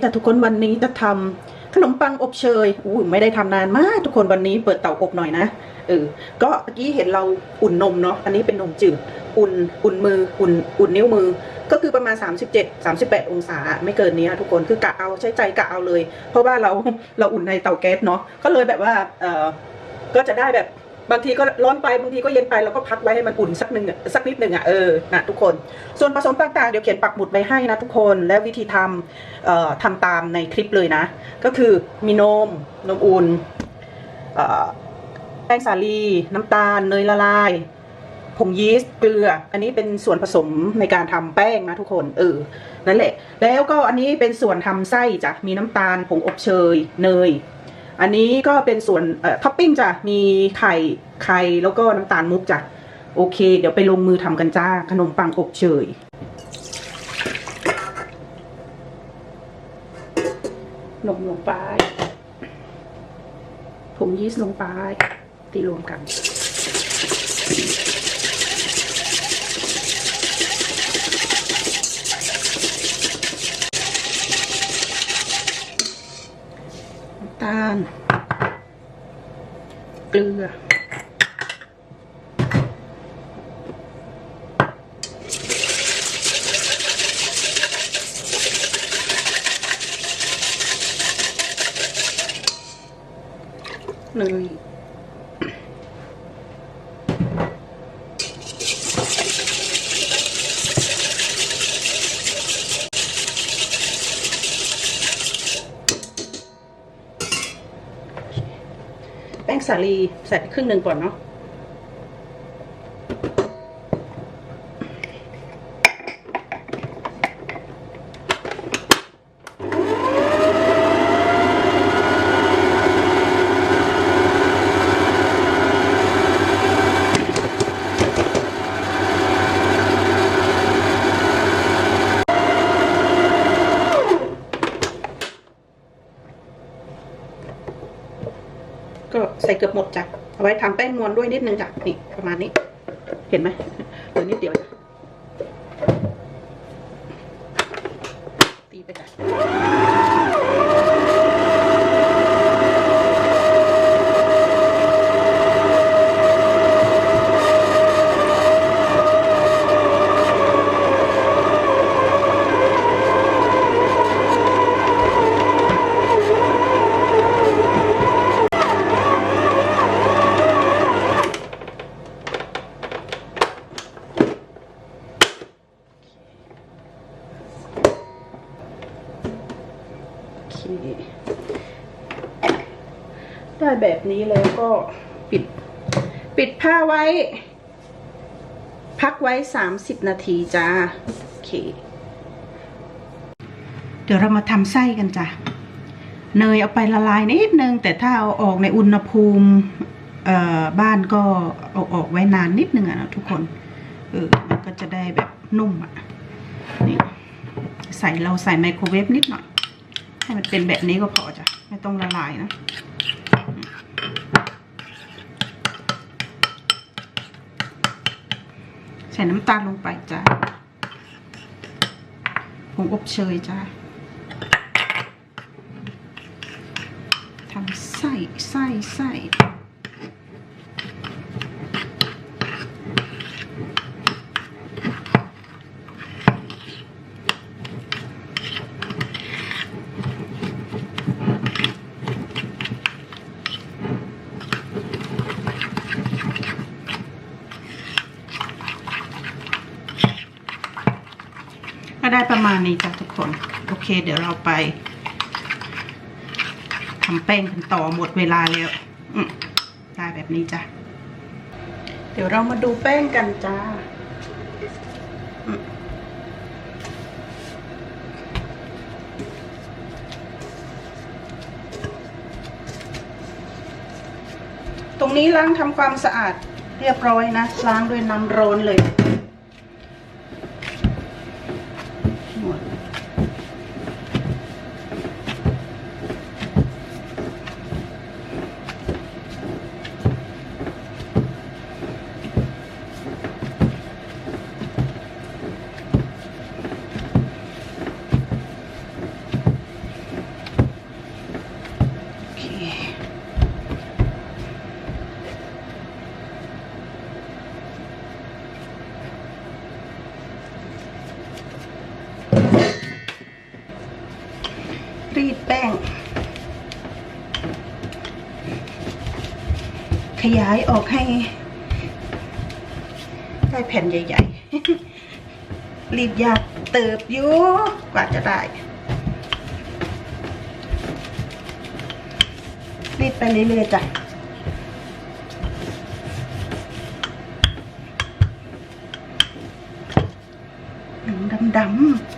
แต่ทุกคนวันนี้จะทำขนมปังอบเชยอู้ไม่ได้ทำนานมาก ทุกคนวันนี้เปิดเตาอบหน่อยนะเออก็เมื่อกี้เห็นเราอุ่นนมเนาะอันนี้เป็นนมจืดอุ่นอุ่นมืออุ่นอุ่นนิ้วมือ ก็คือประมาณ 37 38 องศา ไม่เกินนี้ทุกคนคือกะเอาใช้ใจกะเอาเลย เพราะว่าเราเราอุ่นในเตาแก๊สเนาะก็เลยแบบว่าเออก็จะได้แบบ บางทีก็ร้อนไปบางทีก็เย็นไปเราก็พักไว้ให้มันอุ่นสักหนึ่งสักนิดหนึ่งอะเออนะทุกคน ส่วนผสมต่างๆเดี๋ยวเขียนปักหมุดไว้ให้นะทุกคนและวิธีทำเอ่อทำตามในคลิปเลยนะ ก็คือมีนมนมอุ่นแป้งสาลีน้ำตาลเนยละลายผงยีสต์เกลือ อันนี้เป็นส่วนผสมในการทำแป้งนะทุกคนเออนั่นแหละ แล้วก็อันนี้เป็นส่วนทำไส้จ้ะมีน้ำตาลผงอบเชยเนย อันนี้ก็เป็นส่วนเอ่อท็อปปิ้งจ้ะมีไข่ไข่แล้วก็น้ำตาลมุกจ้ะโอเค เดี๋ยวไปลงมือทำกันจ้า ขนมปังอบเชยนมลงไปผงยีสต์ลงไปตีรวมกัน ตาล เกลือเนย งสาลีใส่ครึ่งหนึ่งก่อนเนาะ ก็ใส่เกือบหมดจ้ะเอาไว้ทำแป้งมวนด้วยนิดนึงจ้ะนี่ประมาณนี้ เห็นไหมเหลือนิดเดียวจ้ะ แบบนี้แล้วก็ปิด ปิดผ้าไว้ พักไว้สามสิบนาทีจ้า โอเค เดี๋ยวเรามาทำไส้กันจ้ะ เนยเอาไปละลายนิดนึง แต่ถ้าเอาออกในอุณหภูมิบ้านก็เอาออกไว้นานนิดนึงอะนะทุกคน เออ มันก็จะได้แบบนุ่มอะนี่ใส่เราใส่ไมโครเวฟนิดหน่อย ให้มันเป็นแบบนี้ก็พอจ้ะ ไม่ต้องละลายนะ ส่น้ำตาลลงไปจ้ะผงอบเชยจ้ะทำไส้ไส้ไส้ก็ได้ประมาณนี้จ้ะทุกคน โอ เคเดี๋ยวเราไปทำแป้งกันต่อหมดเวลาแล้วได้แบบนี้จ้ะ เดี๋ยวเรามาดูแป้งกันจ้าตรงนี้ล้างทำความสะอาดเรียบร้อยนะ ล้างด้วยน้ำร้อนเลย หมด ขยายออกให้ได้แผ่นใหญ่ๆ รีดยากเติบอยู่กว่าจะได้ รีดไปเรื่อยๆจ้ะดังดำๆ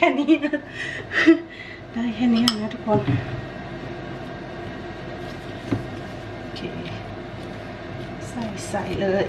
ค่นี้นะได้แค่นี้นะทุกคนโอเคใส่ใส่เลย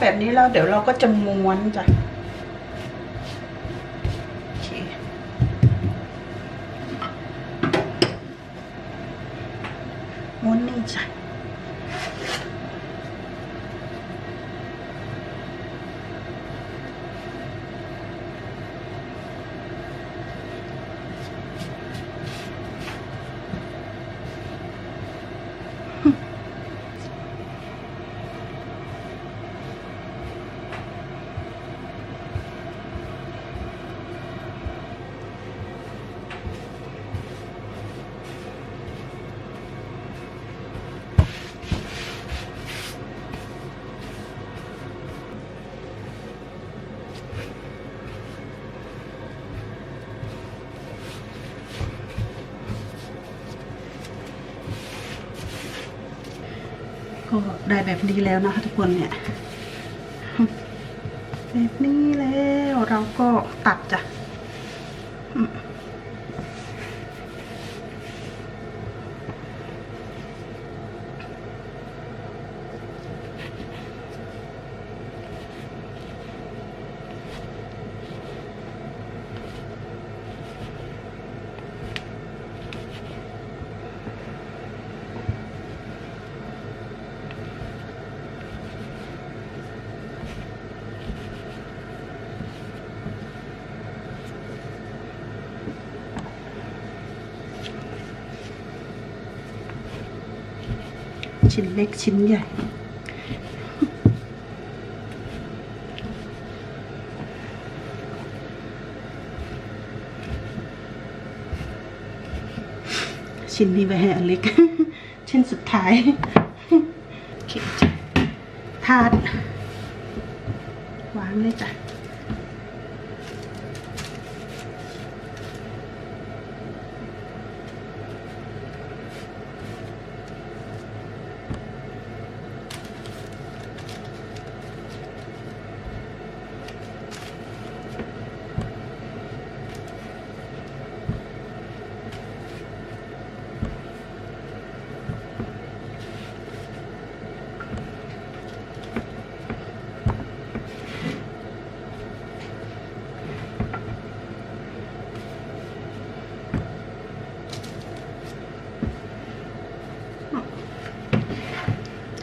แบบนี้แล้วเดี๋ยวเราก็จะม้วนจ้ะ ได้แบบนี้แล้วนะคะทุกคนเนี่ยแบบนี้แล้วเราก็ตัดจ้ะ ชิ้นเล็กชิ้นใหญ่ ชิ้นนี้ไว้ให้อเล็ก ชิ้นสุดท้ายคจ้ะถาด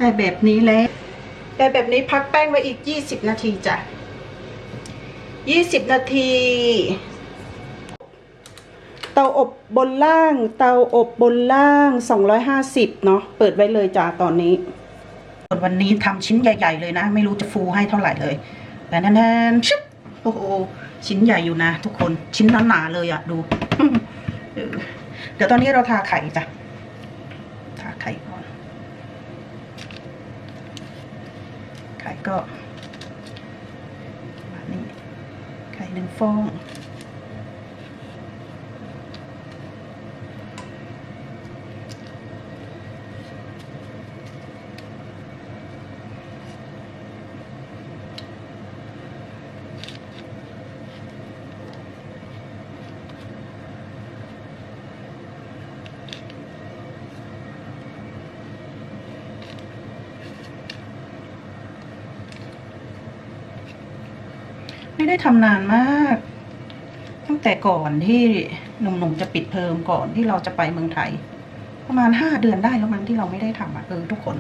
ได้แบบนี้แล้วได้แบบนี้พักแป้งไว้อีก 20 นาทีจ้ะ 20 นาที เตาอบบนล่าง เตาอบบนล่าง 250 เนาะเปิดไว้เลยจ้าตอนนี้วันนี้ทำชิ้นใหญ่ ๆ เลยนะ ไม่รู้จะฟูให้เท่าไหร่เลยแต่นั้นๆชึบโอ้โหชิ้นใหญ่อยู่นะ ทุกคนชิ้นหนาๆเลยอะดู เดี๋ยวตอนนี้เราทาไข่จ้ะทาไข่ ก็นี่ไข่หนึ่งฟอง ได้ทำนานมาก ตั้งแต่ก่อนที่หนุ่มๆจะปิดเทอมก่อนที่เราจะไปเมืองไทย ประมาณห้าเดือนได้แล้วมั้งที่เราไม่ได้ทำอะเออทุกคน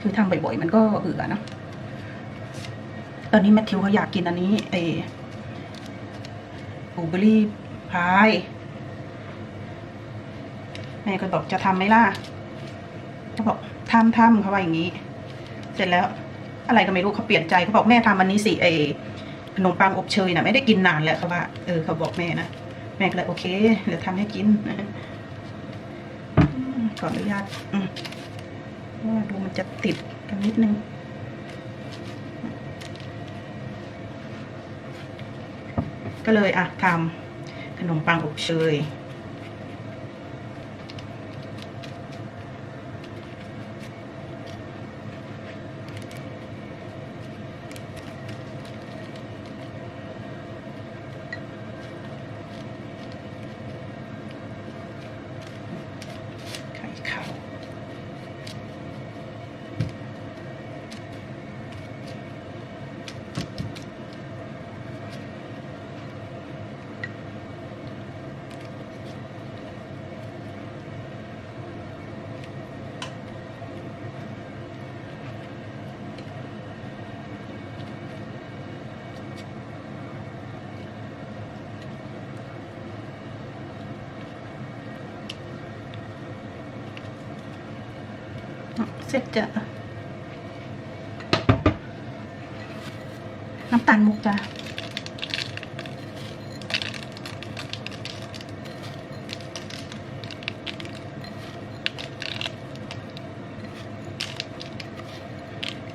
คือทำบ่อยๆ มันก็เบื่อนะตอนนี้แมทธิวเขาอยากกินอันนี้เอบูเบอรี่พายแม่ก็บอกจะทำไหมล่ะเขาบอกทำทำเขาว่าอย่างนี้ เสร็จแล้ว อะไรก็ไม่รู้เขาเปลี่ยนใจเขาบอกแม่ทำอันนี้สิเอ ขนมปังอบเชยนะไม่ได้กินนานแล้วเขาว่าเออเขาบอกแม่นะแม่ก็เลยโอเคเดี๋ยวทำให้กินอขออนุญาตว่าดูมันจะติดกันนิดนึงก็เลยอะทำขนมปังอบเชย สร็จจะน้ำตาลมุกจ้ะค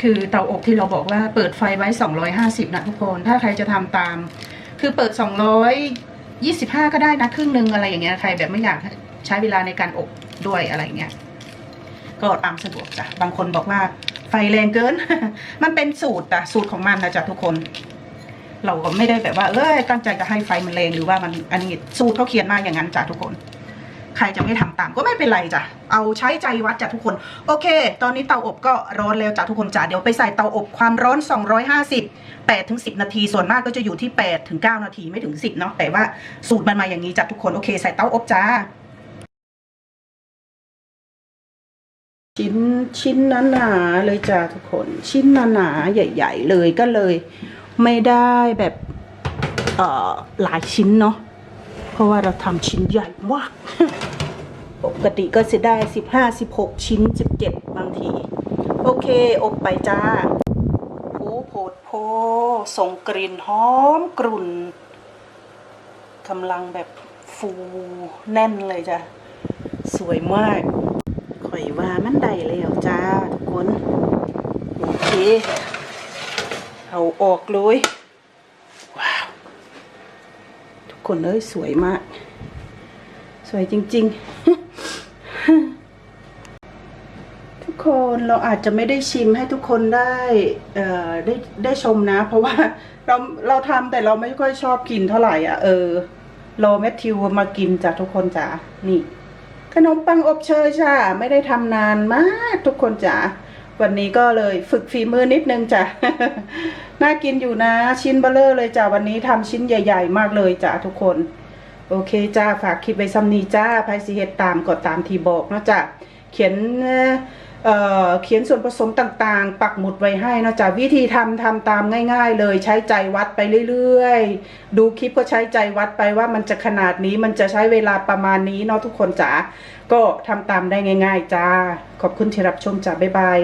ือเตาอบที่เราบอกว่าเปิดไฟไว้ 250 นะทุกคน ถ้าใครจะทำตาม คือเปิด 225 ก็ได้นะครึ่งหนึ่งอะไรอย่างเงี้ย ใครแบบไม่อยากใช้เวลาในการอบด้วยอะไรเงี้ย ก็ตามสะดวกจ้ะบางคนบอกว่าไฟแรงเกิน มันเป็นสูตรอะสูตรของมันนะจ๊ะทุกคน เราก็ไม่ได้แบบว่า เอ้ยตั้งใจจะให้ไฟมันแรงหรือว่ามันอันนี้สูตรเขาเขียนมาอย่างนั้นจ้ะทุกคน ใครจะไม่ทำตามก็ไม่เป็นไรจ้ะเอาใช้ใจวัดจ้ะทุกคน โอเค ตอนนี้เตาอบก็ร้อนแล้วจ้ะทุกคนจ้ะเดี๋ยวไปใส่เตาอบความร้อน 250 8ถึง10 นาที ส่วนมากก็จะอยู่ที่8ถึง9นาทีไม่ถึง 10เนาะแต่ว่าสูตรมันมาอย่างนี้จ้ะทุกคนโอเค ใส่เตาอบจ้า ชิ้นชิ้นหนาๆเลยจ้าทุกคน ชิ้นหนาๆใหญ่ ๆ เลยก็เลยไม่ได้แบบเอ่อหลายชิ้นเนาะเพราะว่าเราทำชิ้นใหญ่มากปกติก็จะได้สิบห้าสิบหกชิ้นสิบเจ็ดบางที โอเค อบไปจ้าโผโผดโพส่งกลิ่นหอมกรุ่นกำลังแบบฟูแน่นเลยจ้ะ สวยมาก ว่ามันได้แล้วจ้าทุกคน โอเคเอาออกเลย ว้าว ทุกคนเอ้ยสวยมาก สวยจริง ๆ ทุกคนเราอาจจะไม่ได้ชิมให้ทุกคนได้ได้ได้ชมนะ เพราะว่าเราเราทำแต่เราไม่ค่อยชอบกินเท่าไหร่อะ เออรอแมทธิวมากินจ้ะทุกคนจ้ะนี่ ขนมปังอบเชยจ้าไม่ได้ทำนานมากทุกคนจ๋าวันนี้ก็เลยฝึกฝีมือนิดนึงจ้ะน่ากินอยู่นะชิ้นเบลเลอร์เลยจ้าวันนี้ทำชิ้นใหญ่ ๆ มากเลยจ้าทุกคน โอเคจ้าฝากคลิปไว้ซ้ำนี้จ้าภายสิเฮ็ดตามกดตามที่บอกเนาะจ้ะเขียน เเขียนส่วนผสมต่างๆ ปักหมุดไว้ให้นะจ๊ะวิธีทำทำตามง่าย ๆ เลยใช้ใจวัดไปเรื่อยๆ ดูคลิปก็ใช้ใจวัดไปว่ามันจะขนาดนี้มันจะใช้เวลาประมาณนี้เนาะทุกคนจ๋าก็ทำตามได้ง่าย ๆจ้าขอบคุณที่รับชมจ้าบ๊ายบาย